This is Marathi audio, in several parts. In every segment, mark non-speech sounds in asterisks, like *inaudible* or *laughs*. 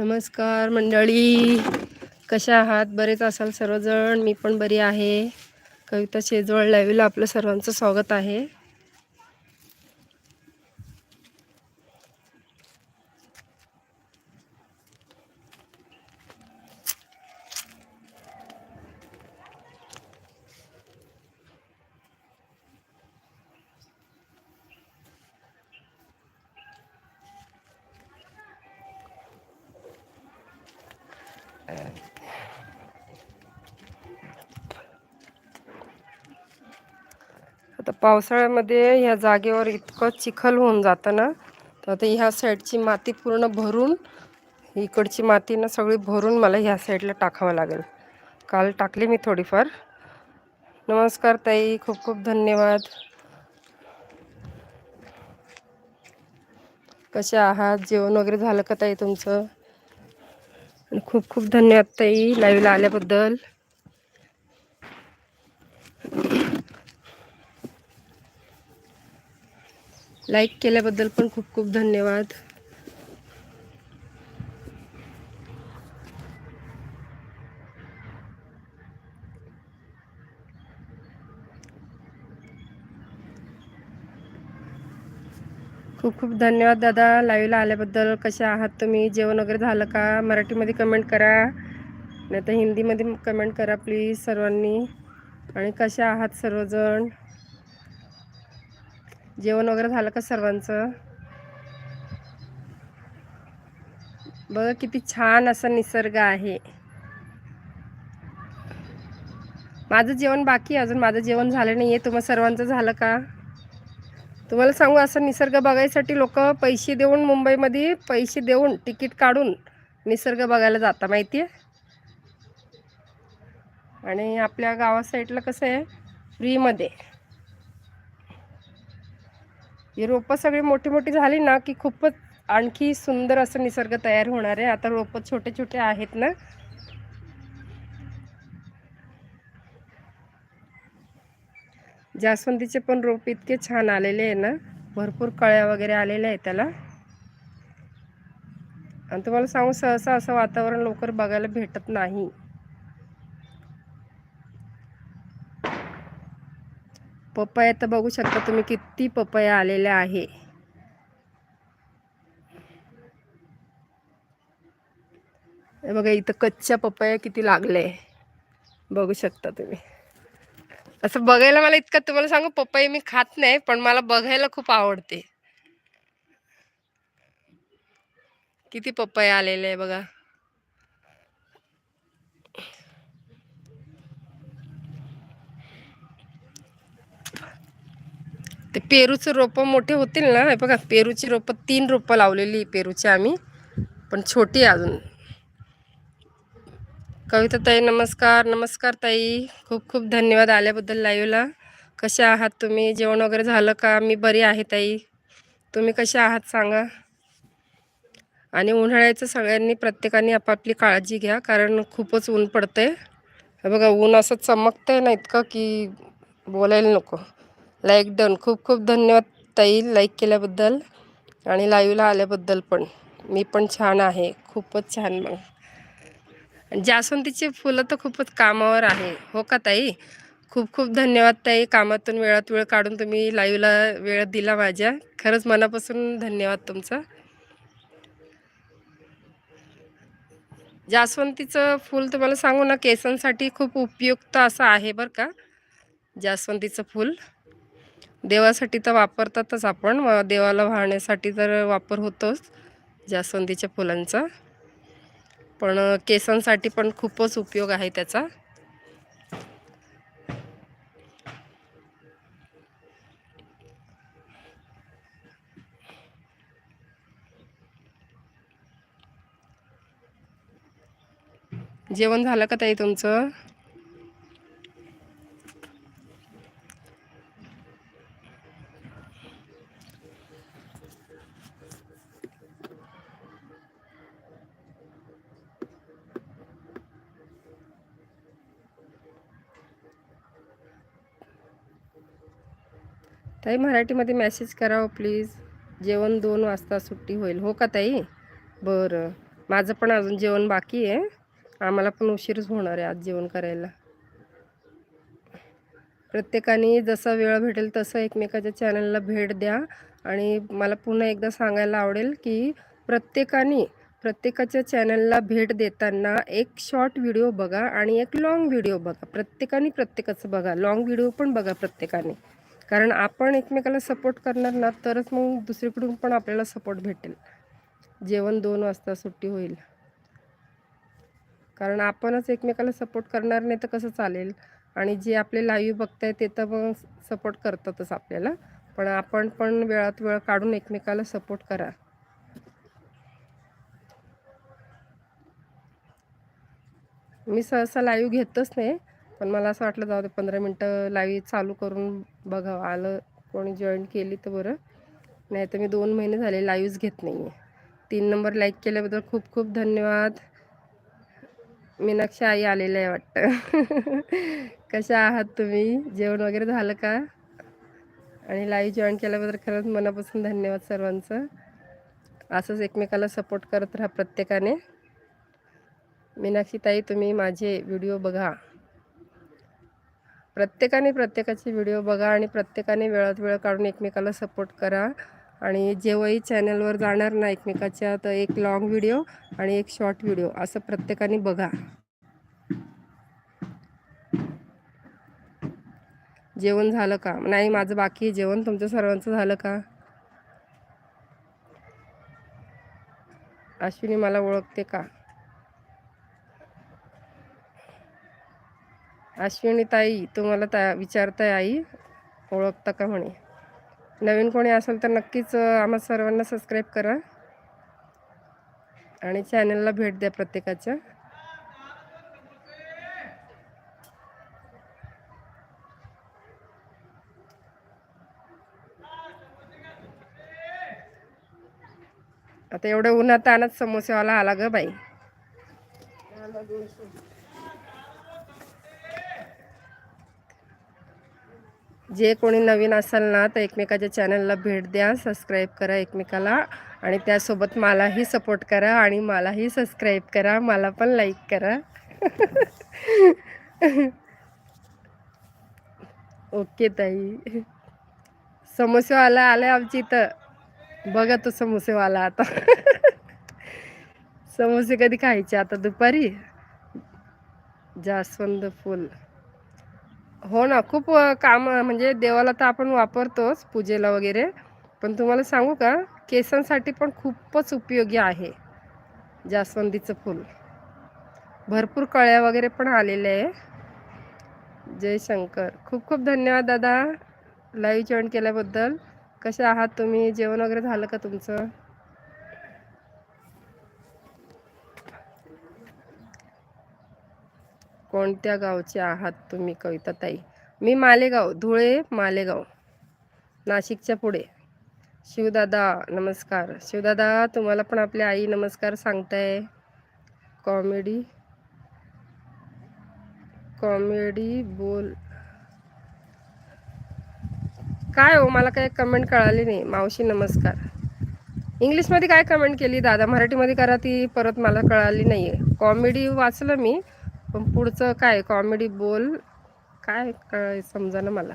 नमस्कार मंडळी. कशा आहात? बरेच असाल सर्वजण. मी पण बरी आहे. कविता शेजवळ लाईव्हला आपलं सर्वांचं स्वागत आहे. तर पावसाळ्यामध्ये ह्या जागेवर इतकं चिखल होऊन जातं ना तर आता ह्या साईडची माती पूर्ण भरून इकडची माती ना सगळी भरून मला ह्या साईडला टाकावं लागेल. काल टाकली मी थोडीफार. नमस्कार ताई खूप खूप धन्यवाद. कसे आहात? जेवण वगैरे झालं का ताई तुमचं? आणि खूप खूप धन्यवाद ताई लाईव्हला आल्याबद्दल. लाईक केल्याबद्दल पण खूप खूप धन्यवाद. खूप खूप धन्यवाद दादा. लाईव्हला आल्याबद्दल कसे आहात तुम्ही? जेवण वगैरे झालं का? मराठीमध्ये कमेंट करा. नाही तर हिंदीमध्ये कमेंट करा प्लीज सर्वांनी. आणि कसे आहात सर्वजण? जेवण वगैरे झालं का सर्वांचं? बघा किती छान असा निसर्ग आहे. माझं जेवण बाकी अजून. माझं जेवण झालं नाही आहे तुम्हा सर्वांचं झालं का? तुम्हाला सांगू असं निसर्ग बघायसाठी लोक पैसे देऊन मुंबईमध्ये पैसे देऊन तिकीट काढून निसर्ग बघायला जाता माहिती आहे आणि आपल्या गावा साईडला कसं आहे? फ्रीमध्ये. ही रोपं सगळी मोठी मोठी झाली ना की खूपच आणखी सुंदर असं निसर्ग तयार होणार आहे. आता रोपं छोटे छोटे आहेत ना. जास्वंदीचे पण रोप इतके छान आलेले आहे ना. भरपूर कळ्या वगैरे आलेल्या आहेत त्याला. आणि तुम्हाला सांगू सहसा असं वातावरण लवकर बघायला भेटत नाही. पपया तर बघू शकता तुम्ही किती पपया आलेल्या आहे. बघा इथं कच्च्या पपया किती लागले. बघू शकता तुम्ही. असं बघायला मला इतकं तुम्हाला सांगू पपई मी खात नाही पण मला बघायला खूप आवडते. किती पपया आलेले आहे बघा. ते पेरूचं रोपं मोठे होतील ना हे बघा पेरूची रोपं तीन रोपं लावलेली पेरूची आम्ही पण छोटी आहे अजून. कविता ताई नमस्कार नमस्कार ताई. खूप खूप धन्यवाद आल्याबद्दल लाईव्हला. कसे आहात तुम्ही? जेवण वगैरे झालं का? मी बरी आहे ताई. तुम्ही कसे आहात सांगा. आणि उन्हाळ्याचं सगळ्यांनी प्रत्येकाने आपापली काळजी घ्या कारण खूपच ऊन पडतंय. आहे बघा ऊन असं चमकतंय ना इतकं की बोलायला नको. Like done. खूप खूप धन्यवाद ताई लाईक केल्याबद्दल आणि लाईव्हला आल्याबद्दल पण. मी पण छान आहे. खूपच छान मग. जास्वंदीची फुलं तर खूपच कामावर आहे. हो का ताई? खूप खूप धन्यवाद ताई. कामातून वेळात वेळ काढून तुम्ही लाईव्हला वेळ दिला माझ्या. खरंच मनापासून धन्यवाद तुमचा. जास्वंदीचं फूल तुम्हाला सांगू ना केसांसाठी खूप उपयुक्त असं आहे बरं का? जास्वंदीचं फूल. देवासाठी तर वापरतातच आपण. देवाला वाहण्यासाठी तर वापर होतोच जास्वंदीच्या फुलांचा. पण केसांसाठी पण खूपच उपयोग आहे त्याचा. जेवण झालं का ताई तुमचं? ताई मराठीमध्ये मेसेज करावं प्लीज जेवण दोन वाजता सुट्टी होईल. हो का ताई? बरं. माझं पण अजून जेवण बाकी आहे. आम्हाला पण उशीरच होणार आहे आज जेवण करायला. प्रत्येकाने जसा वेळ भेटेल तसं एकमेकाच्या चॅनलला भेट द्या. आणि मला पुन्हा एकदा सांगायला आवडेल की प्रत्येकाने प्रत्येकाच्या चॅनलला भेट देताना एक शॉर्ट व्हिडिओ बघा आणि एक लाँग व्हिडिओ बघा. प्रत्येकाने प्रत्येकाचं बघा. लाँग व्हिडिओ पण बघा प्रत्येकाने. कारण आपण एकमेकाला सपोर्ट करणार ना तरच मग दुसरीकडून पण आपल्याला सपोर्ट भेटेल. जेवण दोन वाजता सुट्टी होईल. कारण आपणच एकमेकाला सपोर्ट करणार नाही तर कसं चालेल? आणि जे आपले लाईव्ह बघताय ते तर मग सपोर्ट करतातच आपल्याला. पण आपण पण वेळात वेळ काढून एकमेकाला सपोर्ट करा. मी सहसा लाईव्ह घेतच नाही. पण मला असं वाटलं जाऊ दे पंधरा मिनटं लाईव्ह चालू करून बघावं आलं कोणी जॉईन केली तर बरं. नाही तर मी दोन महिने झाले लाईव्हच घेत नाही आहे तीन नंबर लाईक केल्याबद्दल खूप खूप धन्यवाद. मीनाक्षी आई आलेलं आहे वाटतं. *laughs* कशा आहात तुम्ही? जेवण वगैरे झालं का? आणि लाईव्ह जॉईन केल्याबद्दल खरंच मनापासून धन्यवाद सर्वांचं. असंच एकमेकाला सपोर्ट करत राहा प्रत्येकाने. मीनाक्षी ताई तुम्ही माझे व्हिडिओ बघा. प्रत्येकाने प्रत्येकाचे व्हिडिओ बघा आणि प्रत्येकाने वेळात वेळ काढून एकमेकाला सपोर्ट करा. आणि जेव्हाही चॅनलवर जाणार ना एकमेकाच्या तर एक लाँग व्हिडिओ आणि एक शॉर्ट व्हिडिओ असं प्रत्येकाने बघा. जेवण झालं का? नाही माझं बाकी आहे जेवण. तुमचं सर्वांचं झालं का? अश्विनी मला ओळखते का? अश्विनी ताई तुम्हाला ता विचारताय आई ओळखता का म्हणे? नवीन कोणी असेल तर नक्कीच आम्हा सर्वांना सबस्क्राईब करा. आणि चॅनलला भेट द्या प्रत्येकाच्या. आता एवढं उन्हात आणत समोसेवाला आला ग बाई. जे कोणी नवीन असाल ना तर एकमेकाच्या चॅनलला भेट द्या सबस्क्राईब करा एकमेकाला आणि त्यासोबत मलाही सपोर्ट करा आणि मलाही सबस्क्राईब करा मला पण लाईक करा. *laughs* ओके ताई. समोसेवाला आले आमची इथं. बघा तो समोसेवाला आता. *laughs* समोसे कधी खायचे? आता दुपारी? जास्वंद फुल. हो ना खूप काम म्हणजे देवाला तर आपण वापरतोच पूजेला वगैरे. पण तुम्हाला सांगू का केसांसाठी पण खूपच उपयोगी आहे जास्वंदीचं फूल. भरपूर कळ्या वगैरे पण आलेल्या आहे. जय शंकर. खूप खूप धन्यवाद दादा लाईव्ह जॉईन केल्याबद्दल. कसे आहात तुम्ही? जेवण वगैरे झालं का तुमचं? कोणत्या गावचे आहात तुम्ही कविता ताई मी मालेगाव धुळे मालेगाव. नाशिकच्या पुढे. शिवदादा नमस्कार. शिवदादा तुम्हाला पण आपली आई नमस्कार सांगताय. कॉमेडी? कॉमेडी बोल. काय हो मला काही कमेंट कळाली नाही. मावशी नमस्कार. इंग्लिशमध्ये काय कमेंट केली? दादा मराठीमध्ये करा ती परत मला कळाली नाही आहे कॉमेडी वाचलं मी. पण पुढचं काय? कॉमेडी बोल. काय काय समजा ना मला.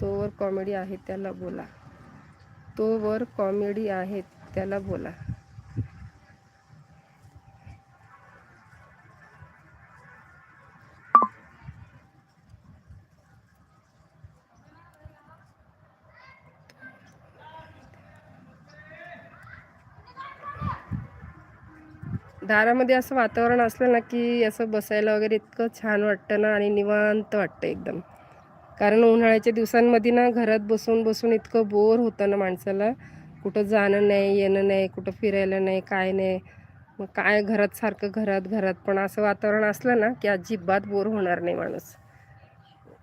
तोवर कॉमेडी आहे त्याला बोला. तोवर कॉमेडी आहे त्याला बोला. दारामध्ये असं वातावरण असलं ना की असं बसायला वगैरे इतकं छान वाटतं ना आणि निवांत वाटतं एकदम. कारण उन्हाळ्याच्या दिवसांमध्ये ना घरात बसून बसून इतकं बोर होतं ना माणसाला. कुठं जाणं नाही येणं नाही कुठं फिरायला नाही काय नाही. मग काय घरात सारखं घरात घरात. पण असं वातावरण असलं ना की अजिबात बोर होणार नाही माणूस.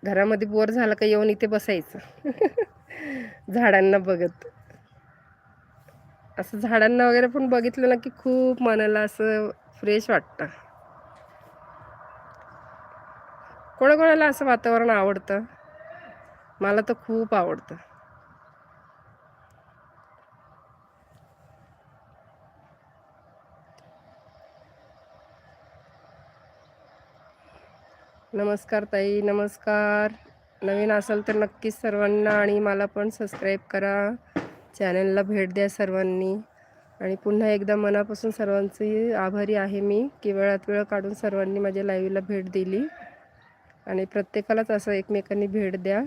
घरामध्ये बोर झालं का येऊन इथे बसायचं. *laughs* झाडांना बघत. असं झाडांना वगैरे पण बघितलं ना की खूप मनाला असं फ्रेश वाटतं. कोणाकोणाला असं वातावरण आवडतं? मला तर खूप आवडतं. नमस्कार ताई नमस्कार. नवीन असाल तर नक्कीच सर्वांना आणि मला पण सबस्क्राईब करा. चॅनलला भेट द्या सर्वांनी. आणि पुन्हा एकदा मनापासून सर्वांची आभारी आहे मी की वेळात वेळ काढून सर्वांनी माझ्या लाईव्हला भेट दिली. आणि प्रत्येकालाच असं एकमेकांनी भेट द्या.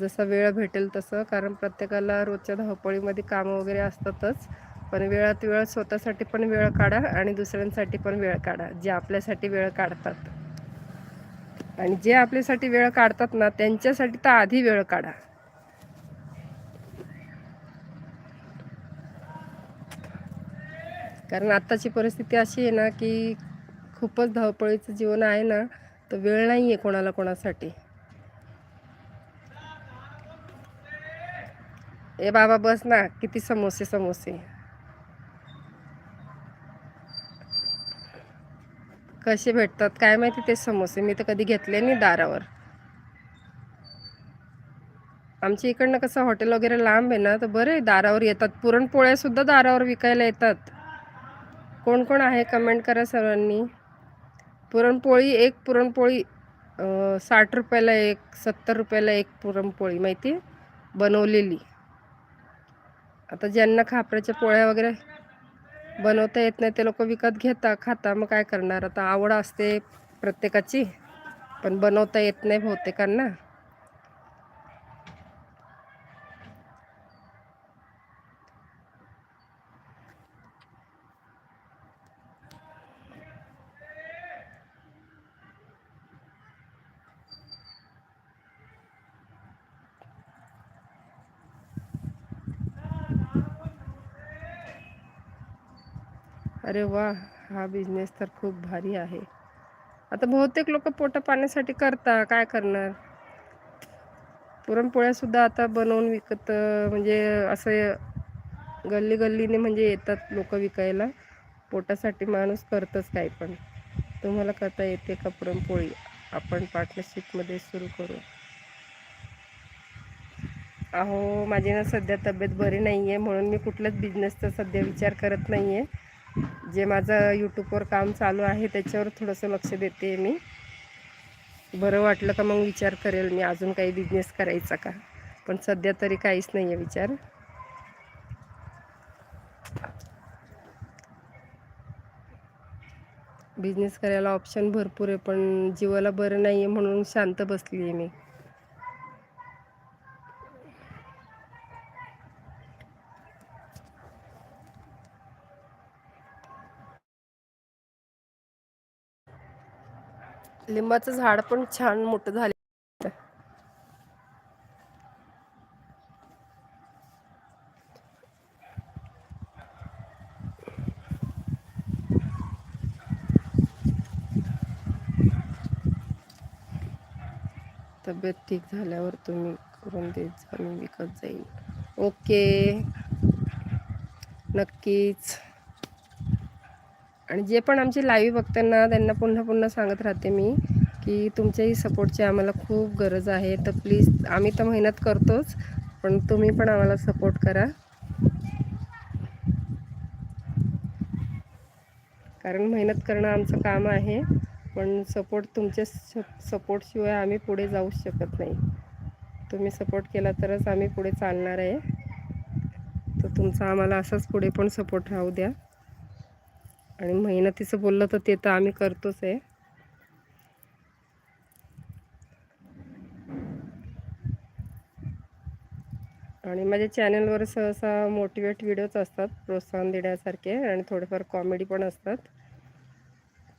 जसा वेळ भेटेल तसं कारण प्रत्येकाला रोजच्या धावपळीमध्ये कामं वगैरे असतातच. पण वेळात वेळ स्वतःसाठी पण वेळ काढा आणि दुसऱ्यांसाठी पण वेळ काढा जे आपल्यासाठी वेळ काढतात. आणि जे आपल्यासाठी वेळ काढतात ना त्यांच्यासाठी तर आधी वेळ काढा. कारण आत्ताची परिस्थिती अशी आहे ना की खूपच धावपळीचं जीवन आहे ना तर वेळ नाही आहे कोणाला कोणासाठी. ए बाबा बस ना किती समोसे समोसे. कसे भेटतात काय माहिती ते समोसे. मी तर कधी घेतले नाही दारावर. आमच्या इकडनं कसं हॉटेल वगैरे लांब आहे ना तर बरे दारावर येतात. पुरणपोळ्या सुद्धा दारावर विकायला येतात. कोण कोण आहे? कमेंट करा सर्वांनी. पुरणपोळी एक पुरणपोळी साठ रुपयाला एक सत्तर रुपयाला एक पुरणपोळी माहिती? बनवलेली. आता ज्यांना खापऱ्याच्या पोळ्या वगैरे बनवता येत नाही ते लोक विकत घेता खाता. मग काय करणार? आता आवड असते प्रत्येकाची पण बनवता येत नाही बहुतेकांना. अरे वा हा बिझनेस तर खूप भारी आहे. आता बहुतेक लोक पोटं पाण्यासाठी करता काय करणार? पुरणपोळ्यासुद्धा आता बनवून विकत म्हणजे असं गल्ली गल्लीने म्हणजे येतात लोक विकायला. पोटासाठी माणूस करतच काय पण. तुम्हाला करता येते का पुरणपोळी? आपण पार्टनरशिपमध्ये सुरू करू. अहो माझी ना सध्या तब्येत बरी नाही आहे म्हणून मी कुठल्याच बिझनेसचा सध्या विचार करत नाही आहे जे माझं यूट्यूबवर काम चालू आहे त्याच्यावर थोडंसं लक्ष देते मी. बरं वाटलं का मग विचार करेल मी अजून काही बिझनेस करायचा का? पण सध्या तरी काहीच नाही आहे विचार. बिझनेस करायला ऑप्शन भरपूर आहे पण जीवाला बरं नाही आहे म्हणून शांत बसली आहे मी. लिंबाचं झाड पण छान मोठं झाले तब्येत ठीक झाल्यावर तुम्ही करून देत जा मी विकत जाईल ओके. नक्कीच. आणि जे पण आमची लाईव्ह बघताना त्यांना पुन्हा पुन्हा सांगत राहते मी की तुमच्याही सपोर्टची आम्हाला खूप गरज आहे. तर प्लीज आम्ही तर मेहनत करतोच पण तुम्ही पण आम्हाला सपोर्ट करा. कारण मेहनत करणं आमचं काम आहे पण सपोर्ट तुमच्या सपोर्टशिवाय आम्ही पुढे जाऊच शकत नाही. तुम्ही सपोर्ट केला तरच आम्ही पुढे चालणार आहे. तर तुमचा आम्हाला असाच पुढे पण सपोर्ट राहू द्या. आणि मेहनतीचं बोललं तर ते तर आम्ही करतोच आहे. आणि माझ्या चॅनलवर सहसा मोटिवेट व्हिडिओज असतात प्रोत्साहन देण्यासारखे आणि थोडेफार कॉमेडी पण असतात.